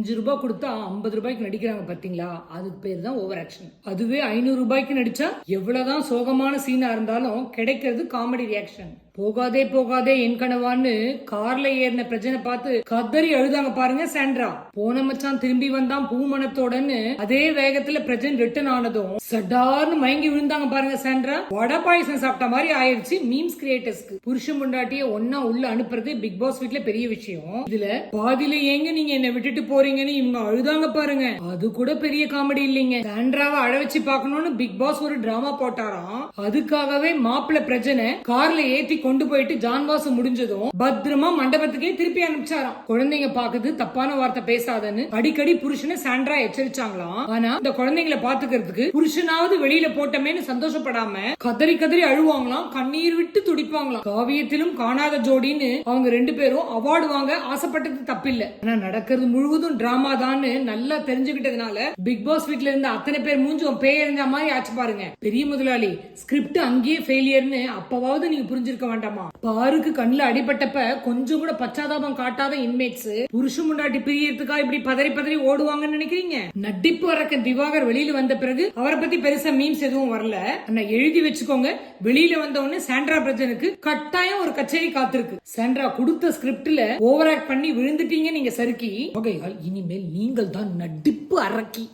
அஞ்சு ரூபாய் கொடுத்தா ஐம்பது ரூபாய்க்கு நடிக்கிறாங்க பாத்தீங்களா? அதுக்கு பேர் தான் ஓவர் ஆக்ஷன் அதுவே ஐநூறு ரூபாய்க்கு நடிச்சா எவ்வளவுதான் சோகமான சீனா இருந்தாலும் கிடைக்கிறது காமெடி ரியாக்ஷன் போகாதே போகாதே என் கனவான்னு கார்ல ஏறின பிரச்சனை பார்த்து கதறி அழுதாங்க பாருங்க சாண்ட்ரா. போன மச்சான் திரும்பி வந்தான் பூமணத்தோடன்னு அதே வேகத்துல பிரஜன் ரிட்டர்ன் ஆனதும் சடார்னு மயங்கி விழுந்தாங்க பாருங்க சாண்ட்ரா. வடை பாயசம் சாப்பிட்ட மாதிரி ஆயிடுச்சு மீம்ஸ் கிரியேட்டர்ஸ்க்கு புருஷன் முண்டாட்டிய ஒன்னா உள்ள அனுப்புறது பிக் பாஸ் வீட்ல பெரிய விஷயம். இதுல பாதியில ஏங்க நீங்க என்ன விட்டுட்டு போறீங்கன்னு இவங்க அழுதாங்க பாருங்க. அது கூட பெரிய காமெடி இல்லைங்க. சாண்ட்ராவை அழ வச்சு பார்க்கணும்னு பிக் பாஸ் ஒரு டிராமா போட்டாராம். அதுக்காகவே மாப்பிள்ள பிரஜனை கார்ல ஏத்தி கொண்டு போயிட்டு ஜான்வாசம் முடிஞ்சதும் பத்திரமா மண்டபத்துக்கே திருப்பி அனுப்பிச்சாராம். குழந்தைங்க பாக்குது தப்பான வார்த்தை பேசாதன்னு அடிக்கடி புருஷனை சாண்ட்ரா எச்சரிச்சாங்களாம் ஆனா இந்த குழந்தைங்களை பாத்துக்கிறதுக்கு புருஷனாவது வெளியில போட்டமேன்னு சந்தோஷப்படாம கதறி கதறி அழுவாங்களாம் கண்ணீர் விட்டு துடிப்பாங்களாம். காவியத்திலும் காணாத ஜோடின்னு அவங்க ரெண்டு பேரும் அவார்டு வாங்க ஆசைப்பட்டது தப்பில்ல. ஆனா நடக்கிறது முழுவதும் டிராமா தான்னு நல்லா தெரிஞ்சுக்கிட்டதுனால பிக் பாஸ் வீட்ல இருந்த அத்தனை பேர் மூஞ்சும் பேயறிஞ்ச மாதிரி ஆச்சு பாருங்க. பெரிய முதலாளி ஸ்கிரிப்ட் அங்கேயே ஃபெயிலியர்னு அப்பவாவது நீங்க புரிஞ்சிருக்க வேண்டாமா? பாருக்கு கண்ணுல அடிபட்டப்ப கொஞ்சம் கூட பச்சாதாபம் காட்டாத இன்மேட்ஸ் புருஷ முண்டாட்டி பிரியறதுக்கா இப்படி பதறி பதறி ஓடுவாங்கன்னு நினைக்கிறீங்க? நடிப்பு அரக்க திவாகர் வெளியில வந்த பிறகு அவரை பத்தி பெருசா மீம்ஸ் எதுவும் வரல. ஆனா எழுதி வச்சுக்கோங்க. வெளியில வந்த உடனே சாண்ட்ரா பிரஜனுக்கு கட்டாயம் ஒரு கச்சேரி காத்திருக்கு. சாண்ட்ரா கொடுத்த ஸ்கிரிப்ட்ல ஓவர் ஆக்ட் பண்ணி விழுந்துட்டீங்க நீங்க சறுக்கி வகையால் இனிமேல் நீங்கள் தான் நடிப்பு அரக்கி.